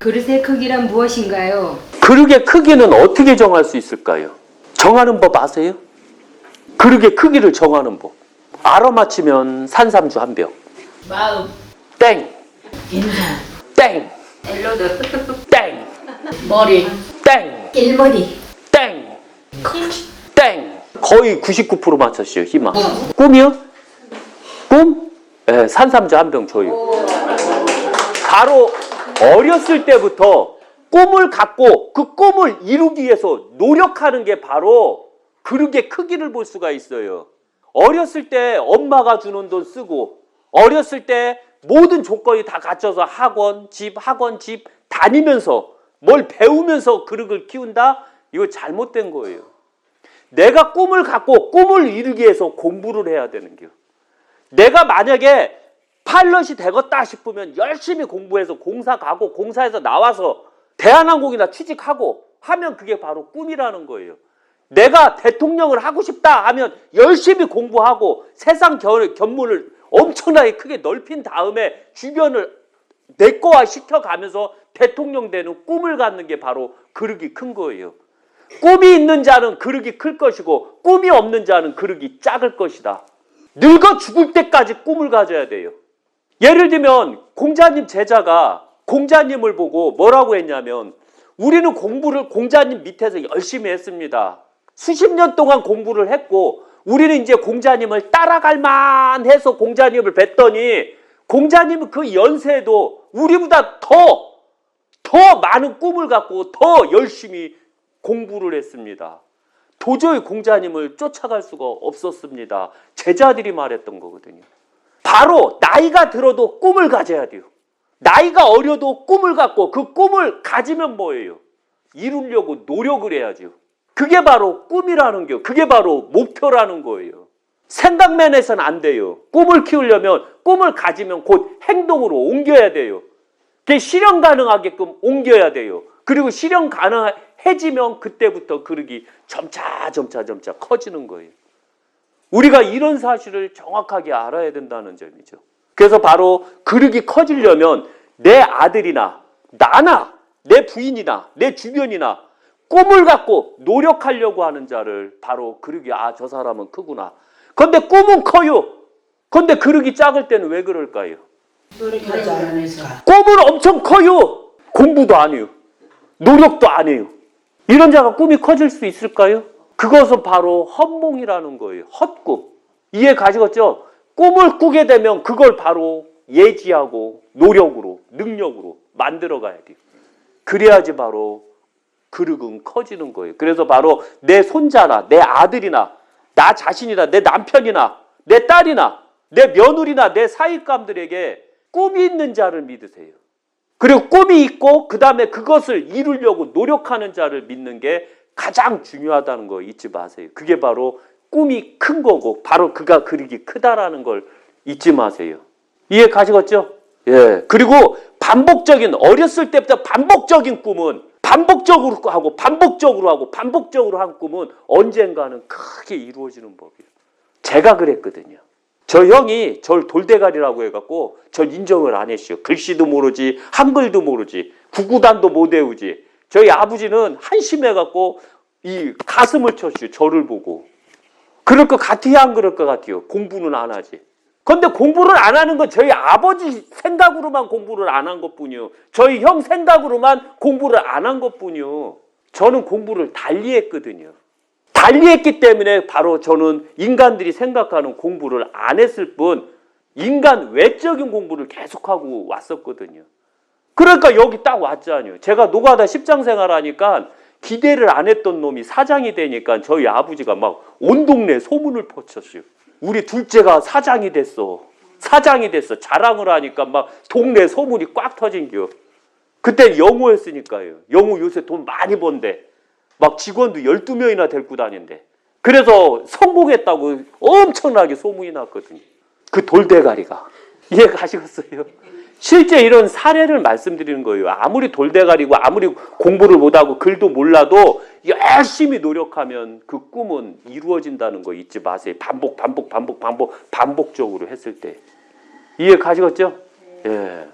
그릇의 크기란 무엇인가요? 그릇의 크기는 어떻게 정할 수 있을까요? 정하는 법 아세요? 그릇의 크기를 정하는 법. 알아 맞히면 산삼주 한 병. 마음, 땡. 인상, 땡. 멜로드, 땡. 머리, 땡. 일머리, 땡. 땡. 거의 99% 맞췄어요, 희망. 꿈이요? 꿈? 네, 산삼주 한 병 줘요. 바로 어렸을 때부터 꿈을 갖고 그 꿈을 이루기 위해서 노력하는 게 바로 그릇의 크기를 볼 수가 있어요. 어렸을 때 엄마가 주는 돈 쓰고 어렸을 때 모든 조건이 다 갖춰서 학원, 집, 학원, 집 다니면서 뭘 배우면서 그릇을 키운다? 이거 잘못된 거예요. 내가 꿈을 갖고 꿈을 이루기 위해서 공부를 해야 되는 겨. 내가 만약에 파일럿이 되겠다 싶으면 열심히 공부해서 공사 가고 공사에서 나와서 대한항공이나 취직하고 하면 그게 바로 꿈이라는 거예요. 내가 대통령을 하고 싶다 하면 열심히 공부하고 세상 견, 견문을 엄청나게 크게 넓힌 다음에 주변을 내 거화 시켜가면서 대통령 되는 꿈을 갖는 게 바로 그릇이 큰 거예요. 꿈이 있는 자는 그릇이 클 것이고 꿈이 없는 자는 그릇이 작을 것이다. 늙어 죽을 때까지 꿈을 가져야 돼요. 예를 들면 공자님 제자가 공자님을 보고 뭐라고 했냐면 우리는 공부를 공자님 밑에서 열심히 했습니다. 수십 년 동안 공부를 했고 우리는 이제 공자님을 따라갈 만 해서 공자님을 뵀더니 공자님은 그 연세도 우리보다 더, 더 많은 꿈을 갖고 더 열심히 공부를 했습니다. 도저히 공자님을 쫓아갈 수가 없었습니다. 제자들이 말했던 거거든요. 바로 나이가 들어도 꿈을 가져야 돼요. 나이가 어려도 꿈을 갖고 그 꿈을 가지면 뭐예요? 이루려고 노력을 해야죠. 그게 바로 꿈이라는 게, 그게 바로 목표라는 거예요. 생각면에서는 안 돼요. 꿈을 키우려면 꿈을 가지면 곧 행동으로 옮겨야 돼요. 그게 실현 가능하게끔 옮겨야 돼요. 그리고 실현 가능해지면 그때부터 그릇이 점차 점차 점차 커지는 거예요. 우리가 이런 사실을 정확하게 알아야 된다는 점이죠. 그래서 바로 그릇이 커지려면 내 아들이나 나나 내 부인이나 내 주변이나 꿈을 갖고 노력하려고 하는 자를 바로 그릇이 아저 사람은 크구나. 근데 꿈은 커요. 근데 그릇이 작을 때는 왜 그럴까요? 노력하지 않으니까. 꿈은 엄청 커요. 공부도 안 해요. 노력도 안 해요. 이런 자가 꿈이 커질 수 있을까요? 그것은 바로 헛몽이라는 거예요. 헛꿈. 이해 가시겠죠? 꿈을 꾸게 되면 그걸 바로 예지하고 노력으로, 능력으로 만들어 가야 돼요. 그래야지 바로 그릇은 커지는 거예요. 그래서 바로 내 손자나 내 아들이나 나 자신이나 내 남편이나 내 딸이나 내 며느리나 내 사익감들에게 꿈이 있는 자를 믿으세요. 그리고 꿈이 있고 그 다음에 그것을 이루려고 노력하는 자를 믿는 게 가장 중요하다는 거 잊지 마세요. 그게 바로 꿈이 큰 거고 바로 그가 그릇이 크다라는 걸 잊지 마세요. 이해 가시겠죠? 예. 그리고 반복적인 어렸을 때부터 반복적인 꿈은 반복적으로 하고 반복적으로 하고 반복적으로 한 꿈은 언젠가는 크게 이루어지는 법이에요. 제가 그랬거든요. 저 형이 절 돌대가리라고 해갖고 절 인정을 안 했어요. 글씨도 모르지, 한글도 모르지, 구구단도 못 외우지. 저희 아버지는 한심해갖고 이 가슴을 쳤어요. 저를 보고. 그럴 것 같아요? 안 그럴 것 같아요? 공부는 안 하지. 근데 공부를 안 하는 건 저희 아버지 생각으로만 공부를 안 한 것 뿐이요. 저희 형 생각으로만 공부를 안 한 것 뿐이요. 저는 공부를 달리 했거든요. 달리 했기 때문에 바로 저는 인간들이 생각하는 공부를 안 했을 뿐 인간 외적인 공부를 계속하고 왔었거든요. 그러니까 여기 딱 왔잖아요. 제가 노가다 십장 생활하니까 기대를 안 했던 놈이 사장이 되니까 저희 아버지가 막 온 동네 소문을 퍼쳤어요. 우리 둘째가 사장이 됐어. 사장이 됐어. 자랑을 하니까 막 동네 소문이 꽉 터진겨. 그때 영호였으니까요. 영호 요새 돈 많이 번대. 막 직원도 12명이나 데리고 다닌대. 그래서 성공했다고 엄청나게 소문이 났거든요. 그 돌대가리가. 이해 가시겠어요? 실제 이런 사례를 말씀드리는 거예요. 아무리 돌대가리고 아무리 공부를 못하고 글도 몰라도 열심히 노력하면 그 꿈은 이루어진다는 거 잊지 마세요. 반복, 반복, 반복, 반복, 반복적으로 했을 때. 이해 가시겠죠? 예.